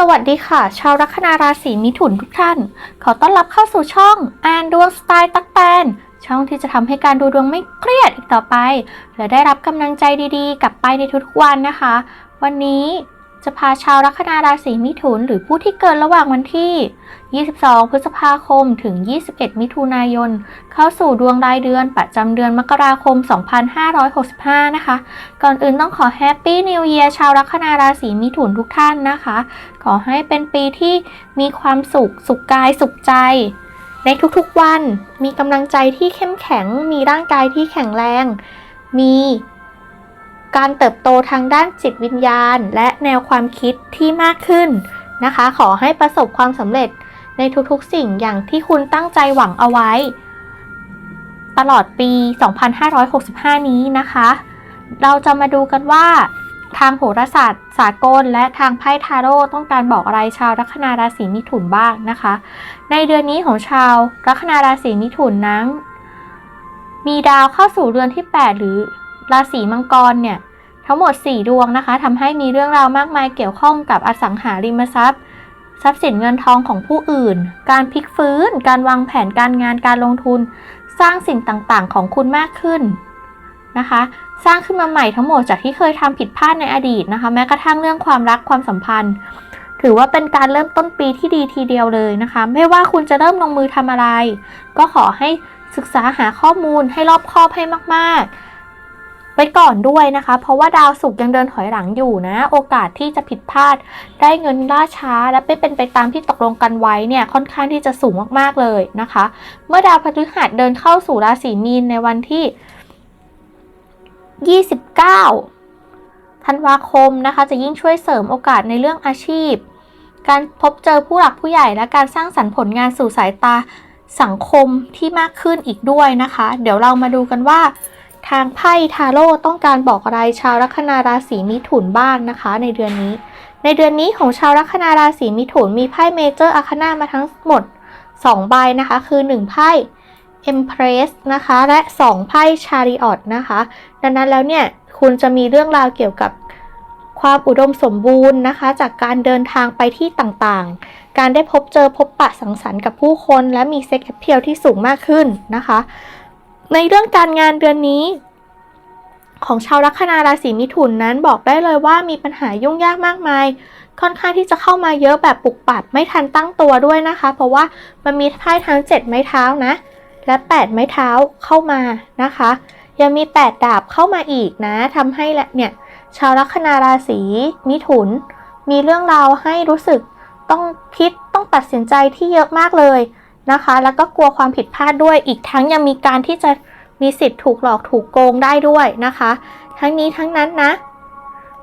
สวัสดีค่ะ ชาวลัคนาราศีมิถุนทุกท่าน ขอต้อนรับเข้าสู่ช่องอ่านดวงสไตล์ตักแตนช่องที่จะทำให้การดูดวงไม่เครียดอีกต่อไป และได้รับกำลังใจดีๆ กลับไปในทุกๆวันนะคะ วันนี้ จะพาชาวลัคนาราศีมิถุน หรือผู้ที่เกิดระหว่างวันที่ 22 พฤษภาคม ถึง 21 มิถุนายน เข้าสู่ดวงรายเดือนประจำเดือนมกราคม 2565 นะคะ ก่อนอื่นต้องขอแฮปปี้นิว e ย r ชาวลัคนาราศีมิถุนทุกท่านนะคะ ขอให้เป็นปีที่มีความสุข สุขกาย สุขใจ ในทุกๆวัน มีกำลังใจที่เข้มแข็ง มีร่างกายที่แข็งแรง มี การเติบโตทางด้านจิตวิญญาณ และแนวความคิดที่มากขึ้นนะคะ ขอให้ประสบความสำเร็จในทุกๆสิ่งอย่างที่คุณตั้งใจหวังเอาไว้ ตลอดปี 2565 นี้นะคะ เราจะมาดูกันว่า ทางโหราศาสตร์ สากล และทางไพ่ทาโร่ต้องการบอกอะไรชาวลัคนาราศีมิถุนบ้างนะคะ ในเดือนนี้ของชาวลัคนาราศีมิถุนนั้น มีดาวเข้าสู่เรือนที่ 8 หรือ ราศีมังกรเนี่ยทั้งหมด 4 ดวงนะคะทำให้มีเรื่องราวมากมายเกี่ยวข้องกับอสังหาริมทรัพย์ ทรัพย์สินเงินทองของผู้อื่น การพลิกฟื้น การวางแผนการงานการลงทุน สร้างสิ่งต่างๆ ของคุณมากขึ้นนะคะ สร้างขึ้นมาใหม่ทั้งหมดจากที่เคยทำผิดพลาดในอดีตนะคะ แม้กระทั่งเรื่องความรักความสัมพันธ์ ถือว่าเป็นการเริ่มต้นปีที่ดีทีเดียวเลยนะคะ ไม่ว่าคุณจะเริ่มลงมือทำอะไร ก็ขอให้ศึกษาหาข้อมูลให้รอบคอบให้มากๆ ไปก่อนด้วยนะคะ เพราะว่าดาวศุกร์ยังเดินถอยหลังอยู่นะ โอกาสที่จะผิดพลาด ได้เงินล่าช้าและไม่เป็นไปตามที่ตกลงกันไว้เนี่ยค่อนข้างที่จะสูงมากๆเลยนะคะ เมื่อดาวพฤหัสเดินเข้าสู่ราศีมีนในวันที่ 29 ธันวาคมนะคะ จะยิ่งช่วยเสริมโอกาสในเรื่องอาชีพ การพบเจอผู้หลักผู้ใหญ่และการสร้างสรรค์ผลงานสู่สายตาสังคมที่มากขึ้นอีกด้วยนะคะ เดี๋ยวเรามาดูกันว่า ทางไพ่ทาโร่ต้องการบอกอะไรชาวลัคนาราศีมิถุนบ้างนะคะ ในเดือนนี้ ในเดือนนี้ของชาวลัคนาราศีมิถุนมีไพ่เมเจอร์อาคานามาทั้งหมด 2 ใบนะคะ คือ 1 ไพ่ Empress นะคะ และ 2 ไพ่ Chariot นะคะ ดังนั้นแล้วเนี่ย คุณจะมีเรื่องราวเกี่ยวกับความอุดมสมบูรณ์นะคะ จากการเดินทางไปที่ต่างๆ การได้พบเจอพบปะสังสรรค์กับผู้คน และมีเซ็กแอพเพียลที่สูงมากขึ้นนะคะ ในเรื่องการงานเดือนนี้ ของชาวลัคนาราศีมิถุนนั้นบอกได้เลยว่ามีปัญหายุ่งยากมากมาย ค่อนข้างที่จะเข้ามาเยอะแบบปุกปัดไม่ทันตั้งตัวด้วยนะคะ เพราะว่ามันมีไพ่ทั้ง 7 ไม้เท้านะ และ 8 ไม้เท้าเข้ามานะคะ ยังมี 8 ดาบเข้ามาอีกนะทำให้และเนี่ยชาวลัคนาราศีมิถุน มีเรื่องราวให้รู้สึกต้องคิดต้องตัดสินใจที่เยอะมากเลย นะคะ แล้วก็กลัวความผิดพลาดด้วย อีกทั้งยังมีการที่จะมีสิทธิ์ถูกหลอกถูกโกงได้ด้วยนะคะ ทั้งนี้ทั้งนั้นนะ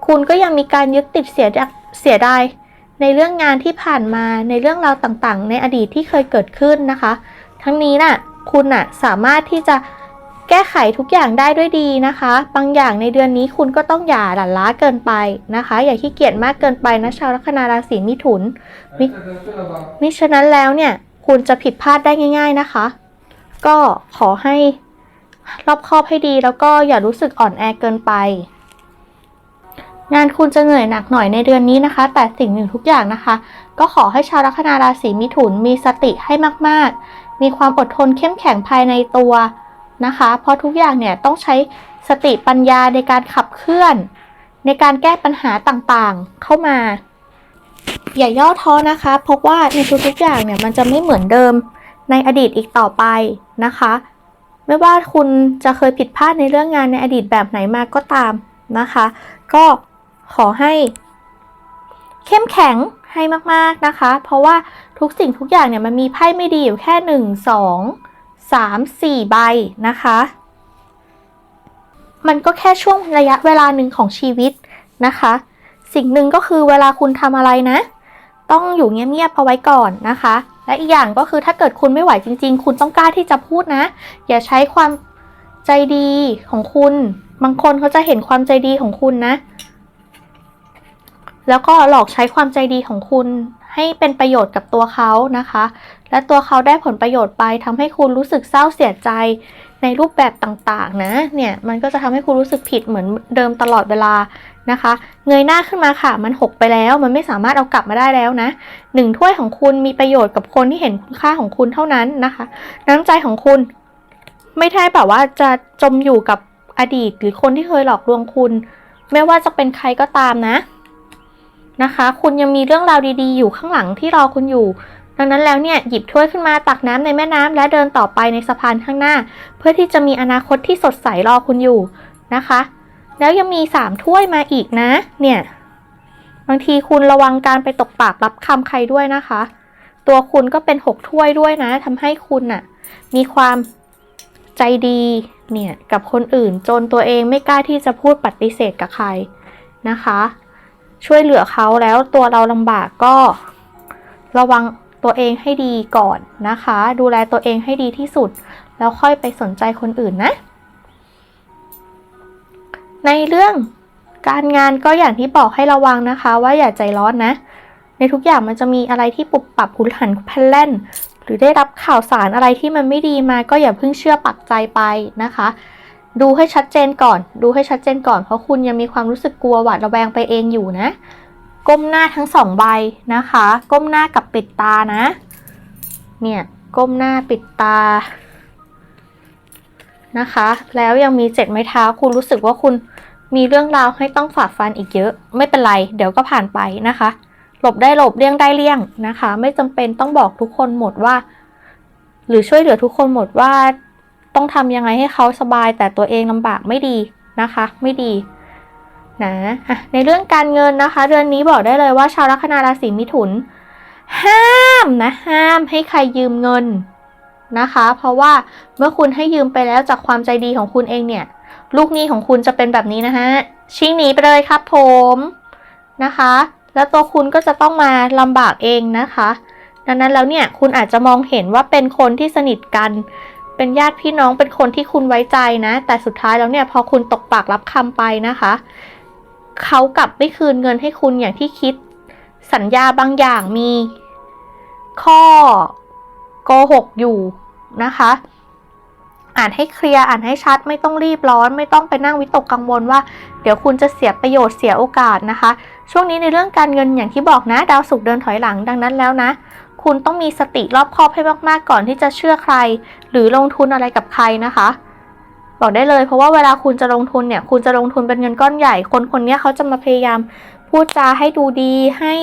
คุณก็ยังมีการยึดติดเสียดเสียดายในเรื่องงานที่ผ่านมาในเรื่องราวต่างๆ ในอดีตที่เคยเกิดขึ้นนะคะ ทั้งนี้น่ะคุณน่ะสามารถที่จะแก้ไขทุกอย่างได้ด้วยดีนะคะ บางอย่างในเดือนนี้คุณก็ต้องอย่าหลั่นล้าเกินไปนะคะ อย่าขี้เกียจมากเกินไปนะชาวลัคนาราศีมิถุนมิมิฉะนั้นแล้วเนี่ย คุณจะผิดพลาดได้ง่าย ๆนะคะ ก็ขอให้รอบคอบให้ดีแล้วก็อย่ารู้สึกอ่อนแอเกินไป งานคุณจะเหนื่อยหนักหน่อยในเดือนนี้นะคะ แต่สิ่งหนึ่งทุกอย่างนะคะ ก็ขอให้ชาวลัคนาราศีมิถุนมีสติให้มากๆ มีความอดทนเข้มแข็งภายในตัวนะคะ เพราะทุกอย่างเนี่ยต้องใช้สติปัญญาในการขับเคลื่อน ในการแก้ปัญหาต่างๆ เข้ามา อย่าย่อท้อนะคะ เพราะว่าในทุกๆอย่างเนี่ยมันจะไม่เหมือนเดิมในอดีตอีกต่อไปนะคะ ไม่ว่าคุณจะเคยผิดพลาดในเรื่องงานในอดีตแบบไหนมาก็ตามนะคะ ก็ขอให้ เข้มแข็งให้มากๆนะคะ เพราะว่าทุกสิ่งทุกอย่างเนี่ยมันมีไพ่ไม่ดีอยู่แค่หนึ่งสองสามสี่ใบนะคะ มันก็แค่ช่วงระยะเวลาหนึ่งของชีวิตนะคะ สิ่งหนึ่งก็คือเวลาคุณทำอะไรนะ ต้องอยู่เงียบๆเอาไว้ก่อนนะคะ และอีกอย่างก็คือถ้าเกิดคุณไม่ไหวจริง ๆ คุณต้องกล้าที่จะพูดนะ อย่าใช้ความใจดีของคุณ บางคนเขาจะเห็นความใจดีของคุณนะ แล้วก็หลอกใช้ความใจดีของคุณให้เป็นประโยชน์กับตัวเขานะคะ และตัวเขาได้ผลประโยชน์ไปทำให้คุณรู้สึกเศร้าเสียใจ ในรูปแบบต่างๆนะ เนี่ยมันก็จะทำให้คุณรู้สึกผิดเหมือนเดิมตลอดเวลานะคะ เงยหน้าขึ้นมาค่ะ มันหกไปแล้ว มันไม่สามารถเอากลับมาได้แล้วนะหนึ่งถ้วยของคุณมีประโยชน์กับคนที่เห็นคุณค่าของคุณเท่านั้นนะคะ น้ำใจของคุณ ไม่ใช่แบบว่าจะจมอยู่กับอดีตหรือคนที่เคยหลอกลวงคุณ ไม่ว่าจะเป็นใครก็ตามนะนะคะ คุณยังมีเรื่องราวดีๆ อยู่ข้างหลังที่รอคุณอยู่ ดังนั้นแล้วเนี่ยหยิบถ้วยขึ้นมาตักน้ำในแม่น้ำและเดินต่อไปในสะพานข้างหน้า เพื่อที่จะมีอนาคตที่สดใสรอคุณอยู่นะคะ แล้วยังมีสามถ้วยมาอีกนะ เนี่ย บางทีคุณระวังการไปตกปากรับคำใครด้วยนะคะ ตัวคุณก็เป็นหกถ้วยด้วยนะทำให้คุณน่ะ มีความใจดี เนี่ย กับคนอื่นจนตัวเองไม่กล้าที่จะพูดปฏิเสธกับใครนะคะ ช่วยเหลือเขาแล้วตัวเราลำบากก็ระวัง ตัวเองให้ดีก่อนนะคะ ดูแลตัวเองให้ดีที่สุด แล้วค่อยไปสนใจคนอื่นนะ ในเรื่องการงานก็อย่างที่บอกให้ระวังนะคะ ว่าอย่าใจร้อนนะ ในทุกอย่างมันจะมีอะไรที่ปุบปรับหุนหันพลันแล่นหรือได้รับข่าวสารอะไรที่มันไม่ดีมาก็อย่าเพิ่งเชื่อปักใจไปนะคะ ดูให้ชัดเจนก่อน ดูให้ชัดเจนก่อนเพราะคุณยังมีความรู้สึกกลัวหวาดระแวงไปเองอยู่นะ ก้มหน้าทั้งสองใบนะคะ ก้มหน้ากับปิดตานะ เนี่ย ก้มหน้าปิดตานะคะ แล้วยังมีเจ็ดไม้เท้าคุณรู้สึกว่าคุณมีเรื่องราวให้ต้องฝ่าฟันอีกเยอะ ไม่เป็นไร เดี๋ยวก็ผ่านไปนะคะ หลบได้หลบเลี่ยงได้เลี่ยงนะคะ ไม่จำเป็นต้องบอกทุกคนหมดว่า หรือช่วยเหลือทุกคนหมดว่า ต้องทำยังไงให้เขาสบายแต่ตัวเองลำบากไม่ดีนะคะ ไม่ดี นะในเรื่องการเงินนะคะ เดือนนี้บอกได้เลยว่าชาวลัคนาราศีมิถุน ห้ามนะห้ามให้ใครยืมเงินนะคะ เพราะว่าเมื่อคุณให้ยืมไปแล้วจากความใจดีของคุณเองเนี่ย ลูกหนี้ของคุณจะเป็นแบบนี้นะฮะชิงหนีไปเลยครับผมนะคะ แล้วตัวคุณก็จะต้องมาลำบากเองนะคะดังนั้นแล้วเนี่ยคุณอาจจะมองเห็นว่าเป็นคนที่สนิทกัน เป็นญาติพี่น้องเป็นคนที่คุณไว้ใจนะ แต่สุดท้ายแล้วเนี่ยพอคุณตกปากรับคำไปนะคะ เขากลับไม่คืนเงินให้คุณอย่างที่คิด สัญญาบางอย่างมี ข้อโกหกอยู่นะคะ อ่านให้เคลียร์อ่านให้ชัดไม่ต้องรีบร้อน ไม่ต้องไปนั่งวิตกกังวลว่า เดี๋ยวคุณจะเสียประโยชน์เสียโอกาสนะคะ ช่วงนี้ในเรื่องการเงินอย่างที่บอกนะ ดาวศุกร์เดินถอยหลังดังนั้นแล้วนะคุณต้องมีสติรอบคอบให้มาก ๆ ก่อนที่จะเชื่อใคร หรือลงทุนอะไรกับใครนะคะ บอกได้เลย เพราะว่าเวลาคุณจะลงทุนเนี่ย คุณจะลงทุนเป็นเงินก้อนใหญ่ คนคนนี้เขาจะมาพยายามพูดจาให้ดูดีให้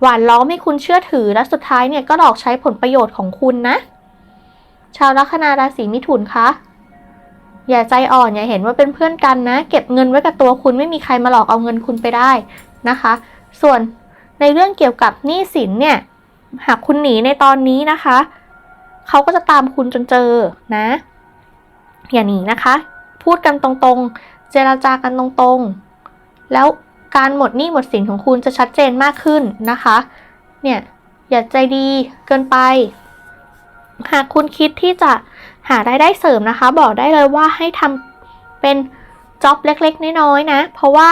หวานล้อมให้คุณเชื่อถือและสุดท้ายเนี่ยก็หลอกใช้ผลประโยชน์ของคุณนะ ชาวลัคนาราศีมิถุนคะอย่าใจอ่อนอย่าเห็นว่าเป็นเพื่อนกันนะ เก็บเงินไว้กับตัวคุณไม่มีใครมาหลอกเอาเงินคุณไปได้นะคะ ส่วนในเรื่องเกี่ยวกับหนี้สินเนี่ย หากคุณหนีในตอนนี้นะคะ เขาก็จะตามคุณจนเจอนะ อย่าหนีนะคะ พูดกันตรงๆ เจราจากันตรงๆ แล้วการหมดหนี้หมดสินของคุณจะชัดเจนมากขึ้นนะคะ เนี่ยอย่าใจดีเกินไป หากคุณคิดที่จะหารายได้เสริมนะคะ บอกได้เลยว่าให้ทำเป็นจ็อบเล็กๆ น้อยๆนะ เพราะว่า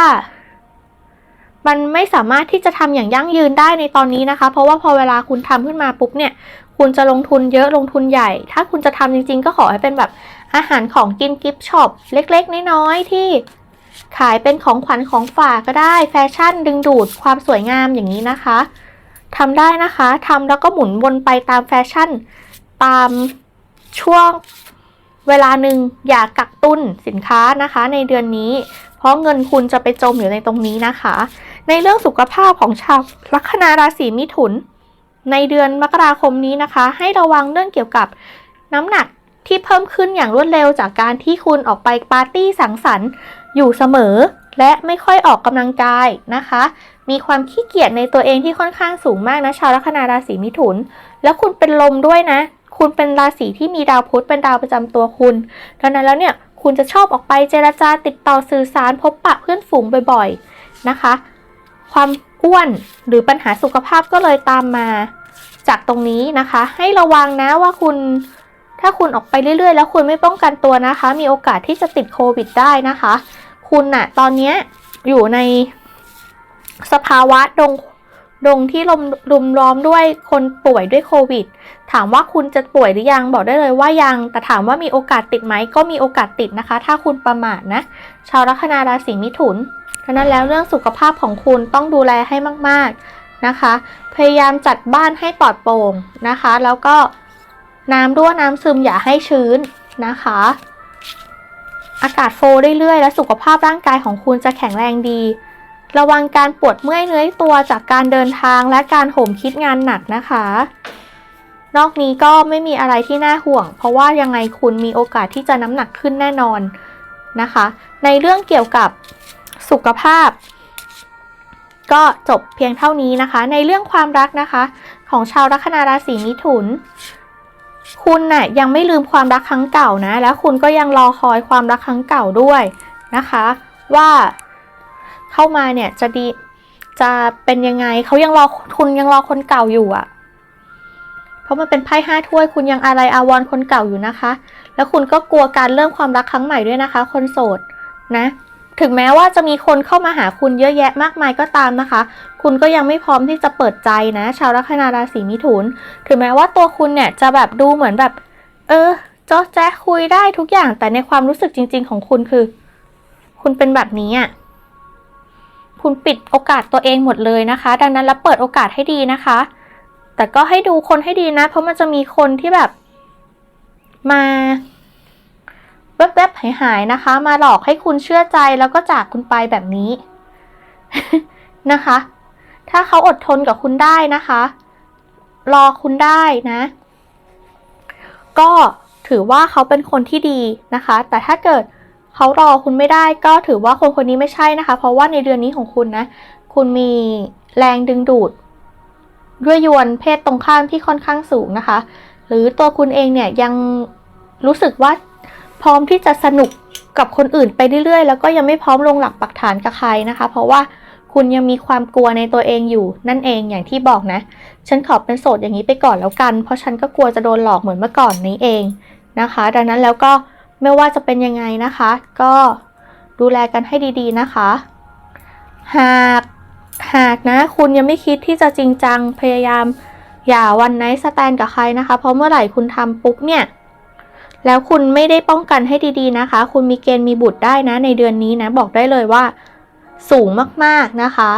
มันไม่สามารถที่จะทำอย่างยั่งยืนได้ในตอนนี้นะคะ เพราะว่าพอเวลาคุณทำขึ้นมาปุ๊บเนี่ย คุณจะลงทุนเยอะลงทุนใหญ่ ถ้าคุณจะทำจริง ๆ ก็ขอให้เป็นแบบ อาหารของกินกิฟต์ช็อปเล็กๆ น้อยๆ ที่ขายเป็นของขวัญของฝากก็ได้แฟชั่นดึงดูดความสวยงามอย่างนี้นะคะทำได้นะคะทำแล้วก็หมุนวนไปตามแฟชั่น ตามช่วงเวลาหนึ่งอย่ากักตุนสินค้านะคะ ในเดือนนี้ เพราะเงินคุณจะไปจมอยู่ในตรงนี้นะคะ ในเรื่องสุขภาพของชาวลัคนาราศีมิถุน ในเดือนมกราคมนี้นะคะ ให้ระวังเรื่องเกี่ยวกับน้ำหนัก ที่เพิ่มขึ้นอย่างรวดเร็วจากการที่คุณออกไปปาร์ตี้สังสรรค์อยู่เสมอ และไม่ค่อยออกกำลังกายนะคะ มีความขี้เกียจในตัวเองที่ค่อนข้างสูงมากนะชาวลัคนาราศีมิถุน แล้วคุณเป็นลมด้วยนะ คุณเป็นราศีที่มีดาวพุธเป็นดาวประจำตัวคุณดังนั้นแล้วเนี่ยคุณจะชอบออกไปเจรจาติดต่อสื่อสารพบปะเพื่อนฝูงบ่อยๆนะคะ ความอ้วนหรือปัญหาสุขภาพก็เลยตามมา จากตรงนี้นะคะ ให้ระวังนะว่าคุณ ถ้าคุณออกไปเรื่อยๆ แล้วคุณไม่ป้องกันตัวนะคะ มีโอกาสที่จะติดโควิดได้นะคะ คุณน่ะตอนนี้อยู่ในสภาวะดงดงที่ลมรุมล้อมด้วยคนป่วยด้วยโควิด ถามว่าคุณจะป่วยหรือยังบอกได้เลยว่ายัง แต่ถามว่ามีโอกาสติดไหมก็มีโอกาสติดนะคะ ถ้าคุณประมาทนะ ชาวลัคนาราศีมิถุนฉะนั้นแล้วเรื่องสุขภาพของคุณต้องดูแลให้มากๆนะคะ พยายามจัดบ้านให้ปลอดโปร่งนะคะ แล้วก็ น้ำรั่วน้ำซึมอย่าให้ชื้นนะคะ อากาศโฟลว์เรื่อยๆ และสุขภาพร่างกายของคุณจะแข็งแรงดี ระวังการปวดเมื่อยเนื้อตัวจากการเดินทางและการโหมคิดงานหนักนะคะ นอกนี้ก็ไม่มีอะไรที่น่าห่วง เพราะว่ายังไงคุณมีโอกาสที่จะน้ำหนักขึ้นแน่นอนนะคะ ในเรื่องเกี่ยวกับสุขภาพ ก็จบเพียงเท่านี้นะคะ ในเรื่องความรักนะคะ ของชาวลัคนาราศีมิถุน คุณน่ะยังไม่ลืมความรักครั้งเก่านะ แล้วคุณก็ยังรอคอยความรักครั้งเก่าด้วยนะคะ ว่าเข้ามาเนี่ยจะดีจะเป็นยังไงเขายังรอคุณยังรอคนเก่าอยู่อะ่ะ เพราะมันเป็นไพ่ห้าถ้วย คุณยังอะไรอาวรคนเก่าอยู่นะคะ แล้วคุณก็กลัวการเริ่มความรักครั้งใหม่ด้วยนะคะ คนโสดนะ ถึงแม้ว่าจะมีคนเข้ามาหาคุณเยอะแยะมากมายก็ตามนะคะ คุณก็ยังไม่พร้อมที่จะเปิดใจนะ ชาวลัคนาราศีมิถุน ถึงแม้ว่าตัวคุณเนี่ยจะแบบดูเหมือนแบบ เออจอแจ๊คุยได้ทุกอย่าง แต่ในความรู้สึกจริง ๆ ของคุณคือ คุณเป็นแบบนี้อะคุณปิดโอกาสตัวเองหมดเลยนะคะ ดังนั้นแล้วเปิดโอกาสให้ดีนะคะ แต่ก็ให้ดูคนให้ดีนะ เพราะมันจะมีคนที่แบบมา แวบๆหายๆนะคะ มาหลอกให้คุณเชื่อใจแล้วก็จากคุณไปแบบนี้ นะคะ ถ้าเขาอดทนกับคุณได้นะคะ รอคุณได้นะ ก็ถือว่าเขาเป็นคนที่ดีนะคะ แต่ถ้าเกิดเขารอคุณไม่ได้ก็ถือว่าคนคนนี้ไม่ใช่นะคะ เพราะว่าในเดือนนี้ของคุณนะ คุณมีแรงดึงดูดด้วยยวนเพศตรงข้ามที่ค่อนข้างสูงนะคะ หรือตัวคุณเองเนี่ยยังรู้สึกว่า พร้อมที่จะสนุกกับคนอื่นไปเรื่อยๆ แล้วก็ยังไม่พร้อมลงหลักปักฐานกับใครนะคะ เพราะว่าคุณยังมีความกลัวในตัวเองอยู่นั่นเองอย่างที่บอกนะ ฉันขอเป็นโสดอย่างนี้ไปก่อนแล้วกัน เพราะฉันก็กลัวจะโดนหลอกเหมือนเมื่อก่อนนี้เองนะคะ ดังนั้นแล้วก็ไม่ว่าจะเป็นยังไงนะคะ ก็ดูแลกันให้ดีๆนะคะ หากหากนะคุณยังไม่คิดที่จะจริงจังพยายามอย่าวันไนท์สแตนกับใครนะคะ เพราะเมื่อไหร่คุณทำปุ๊บเนี่ย แล้วคุณไม่ได้ป้องกันให้ดีๆนะคะ คุณมีเกณฑ์มีบุตรได้นะในเดือนนี้นะ บอกได้เลยว่า สูงมากๆนะคะ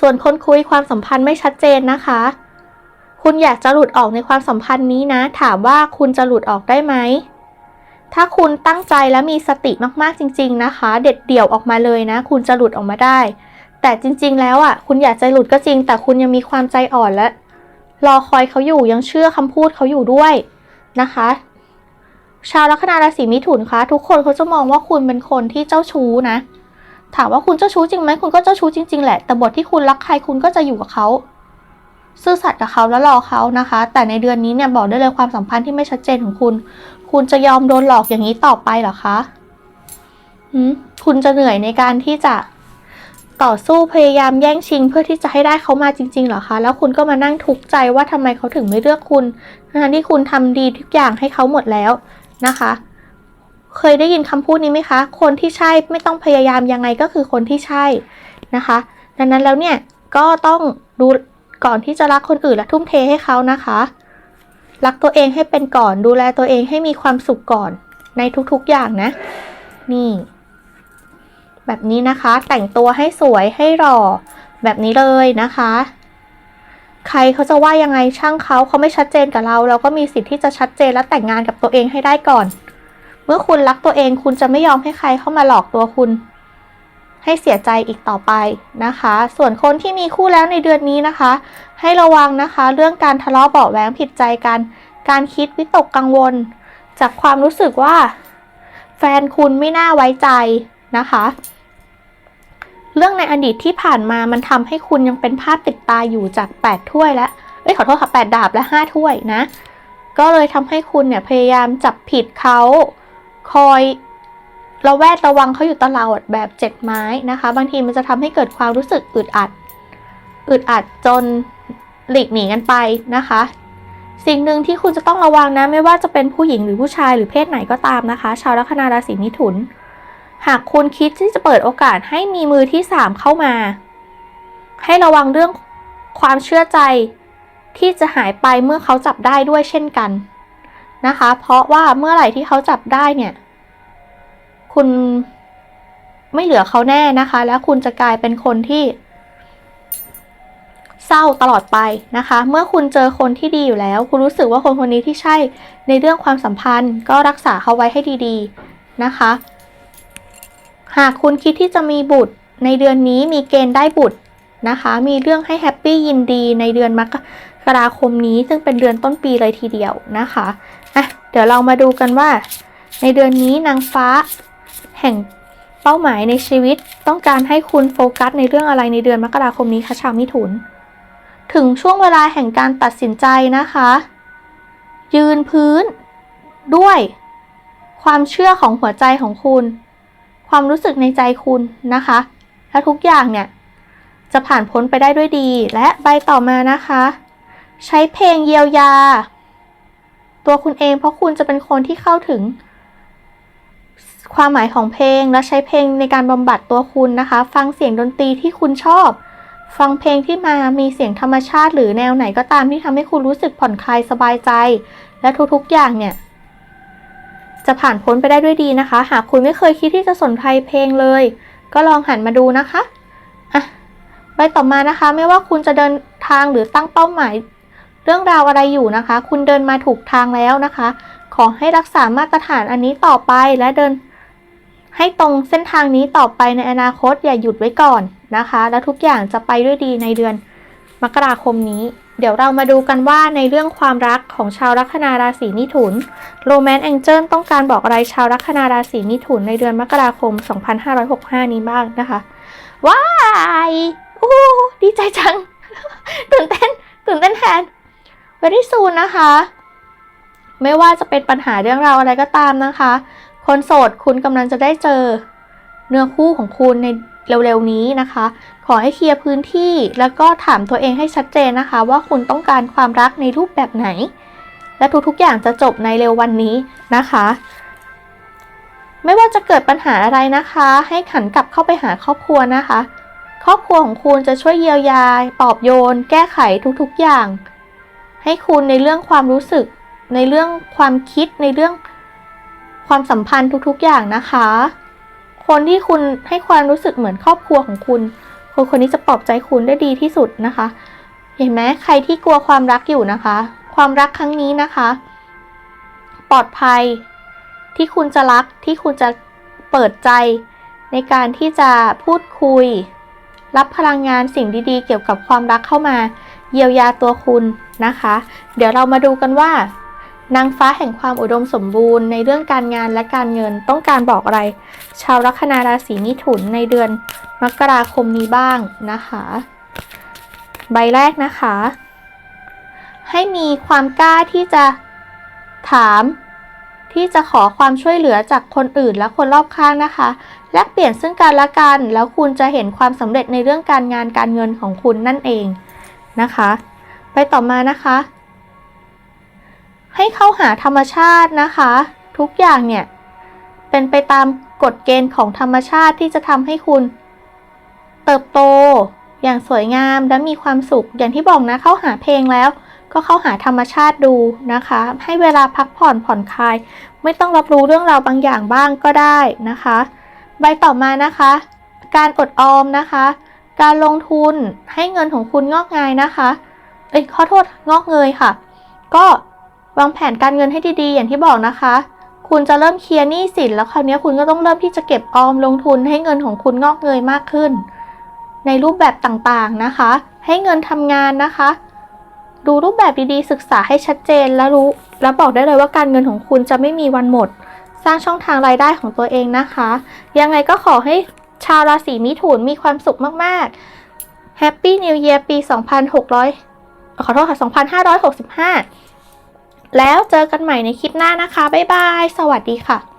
ส่วนคนคุยความสัมพันธ์ไม่ชัดเจนนะคะ คุณอยากจะหลุดออกในความสัมพันธ์นี้นะ ถามว่าคุณจะหลุดออกได้ไหมถ้าคุณตั้งใจและมีสติมากๆจริง ๆนะคะ เด็ดเดี่ยวออกมาเลยนะ คุณจะหลุดออกมาได้ แต่จริง ๆ แล้วอะคุณอยากจะหลุดก็จริง แต่คุณยังมีความใจอ่อนและ รอคอยเขาอยู่ยังเชื่อคำพูดเขาอยู่ด้วย นะคะ ชาวลัคนาราศีมิถุนคะทุกคนเขาจะมองว่าคุณเป็นคนที่เจ้าชู้นะ ถามว่าคุณเจ้าชู้จริงไหมคุณก็เจ้าชู้จริง ๆ แหละ แต่บทที่คุณรักใครคุณก็จะอยู่กับเขาซื่อสัตย์กับเขาแล้วรอเขานะคะ แต่ในเดือนนี้เนี่ยบอกได้เลยความสัมพันธ์ที่ไม่ชัดเจนของคุณ คุณจะยอมโดนหลอกอย่างนี้ต่อไปหรอคะคุณจะเหนื่อยในการที่จะ ต่อสู้พยายามแย่งชิงเพื่อที่จะให้ได้เขามาจริงๆเหรอคะ แล้วคุณก็มานั่งทุกข์ใจว่าทำไมเขาถึงไม่เลือกคุณทั้งที่คุณทำดีทุกอย่างให้เขาหมดแล้วนะคะ เคยได้ยินคำพูดนี้ไหมคะ คนที่ใช่ไม่ต้องพยายามยังไงก็คือคนที่ใช่นะคะ ดังนั้นแล้วเนี่ยก็ต้องดูก่อนที่จะรักคนอื่นและทุ่มเทให้เขานะคะ รักตัวเองให้เป็นก่อนดูแลตัวเองให้มีความสุขก่อนในทุกๆอย่างนะ นี่ แบบนี้นะคะ แต่งตัวให้สวยให้หล่อ แบบนี้เลยนะคะ ใครเขาจะว่ายังไงช่างเขาเขาไม่ชัดเจนกับเรา เราก็มีสิทธิ์ที่จะชัดเจนและแต่งงานกับตัวเองให้ได้ก่อน เมื่อคุณรักตัวเองคุณจะไม่ยอมให้ใครเข้ามาหลอกตัวคุณ ให้เสียใจอีกต่อไปนะคะ ส่วนคนที่มีคู่แล้วในเดือนนี้นะคะ ให้ระวังนะคะ เรื่องการทะเลาะเบาะแว้งผิดใจกัน การคิดวิตกกังวล จากความรู้สึกว่า แฟนคุณไม่น่าไว้ใจนะคะ เรื่องในอดีตที่ผ่านมามันทำให้คุณยังเป็นภาพติดตาอยู่จาก 8 ถ้วยแล้วเอ้ยขอโทษค่ะ8ดาบและ 5 ถ้วยนะ ก็เลยทำให้คุณเนี่ยพยายามจับผิดเขาคอยระแวดระวังเขาอยู่ตลอดแบบเจ็ดไม้นะคะ บางทีมันจะทำให้เกิดความรู้สึกอึดอัด อึดอัดจนหลีกหนีกันไปนะคะ สิ่งหนึ่งที่คุณจะต้องระวังนะ ไม่ว่าจะเป็นผู้หญิงหรือผู้ชายหรือเพศไหนก็ตามนะคะ ชาวลัคนาราศีมิถุน หากคุณคิดที่จะเปิดโอกาสให้มีมือที่สามเข้ามา ให้ระวังเรื่องความเชื่อใจที่จะหายไปเมื่อเขาจับได้ด้วยเช่นกันนะคะ เพราะว่าเมื่อไหร่ที่เขาจับได้เนี่ย คุณไม่เหลือเขาแน่นะคะ แล้วคุณจะกลายเป็นคนที่ เศร้าตลอดไปนะคะ เมื่อคุณเจอคนที่ดีอยู่แล้ว คุณรู้สึกว่าคนคนนี้ที่ใช่ในเรื่องความสัมพันธ์ ก็รักษาเขาไว้ให้ดี ๆ นะคะ หากคุณคิดที่จะมีบุตรในเดือนนี้มีเกณฑ์ได้บุตรนะคะ มีเรื่องให้แฮปปี้ยินดีในเดือนมกราคมนี้ ซึ่งเป็นเดือนต้นปีเลยทีเดียวนะคะอะเดี๋ยวเรามาดูกันว่า ในเดือนนี้นางฟ้าแห่งเป้าหมายในชีวิตต้องการให้คุณโฟกัสในเรื่องอะไรในเดือนมกราคมนี้คะชาวมิถุน ถึงช่วงเวลาแห่งการตัดสินใจนะคะ ยืนพื้นด้วยความเชื่อของหัวใจของคุณ ความรู้สึกในใจคุณนะคะ และทุกอย่างเนี่ย จะผ่านพ้นไปได้ด้วยดี และใบต่อมานะคะ ใช้เพลงเยียวยา ตัวคุณเองเพราะคุณจะเป็นคนที่เข้าถึง ความหมายของเพลงและใช้เพลงในการบำบัดตัวคุณนะคะ ฟังเสียงดนตรีที่คุณชอบ ฟังเพลงที่มามีเสียงธรรมชาติ หรือแนวไหนก็ตามที่ทำให้คุณรู้สึกผ่อนคลายสบายใจ และทุกๆอย่างเนี่ย จะผ่านพ้นไปได้ด้วยดีนะคะ หากคุณไม่เคยคิดที่จะสนใจเพลงเลย ก็ลองหันมาดูนะคะอะใบต่อมานะคะ ไม่ว่าคุณจะเดินทางหรือตั้งเป้าหมาย เรื่องราวอะไรอยู่นะคะ คุณเดินมาถูกทางแล้วนะคะ ขอให้รักษามาตรฐานอันนี้ต่อไปและเดิน ให้ตรงเส้นทางนี้ต่อไปในอนาคตอย่าหยุดไว้ก่อนนะคะ แล้วทุกอย่างจะไปด้วยดีในเดือนมกราคมนี้ เดี๋ยวเรามาดูกันว่าในเรื่องความรักของชาวลัคนาราศีมิถุนโรแมนต์แองเจิลต้องการบอกอะไรชาวลัคนาราศีมิถุนในเดือนมกราคม 2565 นี้บ้างนะคะว้ายโอ้ดีใจจัง ตื่นเต้น ตื่นเต้นแทน very soon นะคะ ไม่ว่าจะเป็นปัญหาเรื่องราวอะไรก็ตามนะคะ คนโสดคุณกำลังจะได้เจอเนื้อคู่ของคุณใน เร็วๆนี้นะคะ ขอให้เคลียร์พื้นที่ แล้วก็ถามตัวเองให้ชัดเจนนะคะ ว่าคุณต้องการความรักในรูปแบบไหน และทุกๆอย่างจะจบในเร็ววันนี้นะคะ ไม่ว่าจะเกิดปัญหาอะไรนะคะ ให้หันกลับเข้าไปหาครอบครัวนะคะ ครอบครัวของคุณจะช่วยเยียวยาปลอบโยน แก้ไขทุกๆอย่าง ให้คุณในเรื่องความรู้สึก ในเรื่องความคิดในเรื่องความสัมพันธ์ทุกๆอย่างนะคะ คนที่คุณให้ความรู้สึกเหมือนครอบครัวของคุณ คนคนนี้จะปลอบใจคุณได้ดีที่สุดนะคะ เห็นไหมใครที่กลัวความรักอยู่นะคะ ความรักครั้งนี้นะคะ ปลอดภัยที่คุณจะรักที่คุณจะเปิดใจ ในการที่จะพูดคุย รับพลังงานสิ่งดีๆ เกี่ยวกับความรักเข้ามา เยียวยาตัวคุณนะคะ เดี๋ยวเรามาดูกันว่า นางฟ้าแห่งความอุดมสมบูรณ์ในเรื่องการงานและการเงินต้องการบอกอะไร ชาวลัคนาราศีมิถุนในเดือนมกราคมนี้บ้างนะคะ ใบแรกนะคะ ให้มีความกล้าที่จะถาม ที่จะขอความช่วยเหลือจากคนอื่นและคนรอบข้างนะคะ แลกเปลี่ยนซึ่งกันและกัน แล้วคุณจะเห็นความสำเร็จในเรื่องการงานการเงินของคุณนั่นเองนะคะ ไปต่อมานะคะ ให้เข้าหาธรรมชาตินะคะ ทุกอย่างเนี่ยเป็นไปตามกฎเกณฑ์ของธรรมชาติที่จะทำให้คุณ เติบโตอย่างสวยงามและมีความสุขอย่างที่บอกนะเข้าหาเพลงแล้ว ก็เข้าหาธรรมชาติดูนะคะ ให้เวลาพักผ่อนผ่อนคลาย ไม่ต้องรับรู้เรื่องราวบางอย่างบ้างก็ได้นะคะ ใบต่อมานะคะ การอดออมนะคะ การลงทุนให้เงินของคุณงอกงายนะคะเอ้ยขอโทษงอกเงยค่ะ ก็ วางแผนการเงินให้ดีๆ อย่างที่บอกนะคะ คุณจะเริ่มเคลียร์หนี้สินแล้วคราวนี้คุณก็ต้องเริ่มที่จะเก็บออมลงทุนให้เงินของคุณงอกเงยมากขึ้น ในรูปแบบต่างๆนะคะ ให้เงินทำงานนะคะ ดูรูปแบบดีๆ ศึกษาให้ชัดเจนแล้วรู้ แล้วบอกได้เลยว่าการเงินของคุณจะไม่มีวันหมด สร้างช่องทางรายได้ของตัวเองนะคะ ยังไงก็ขอให้ชาวราศีมิถุนมีความสุขมากๆ Happy New Year ปี 2600 ขอโทษค่ะ 2565 แล้วเจอกันใหม่ในคลิปหน้านะคะ บ๊ายบาย สวัสดีค่ะ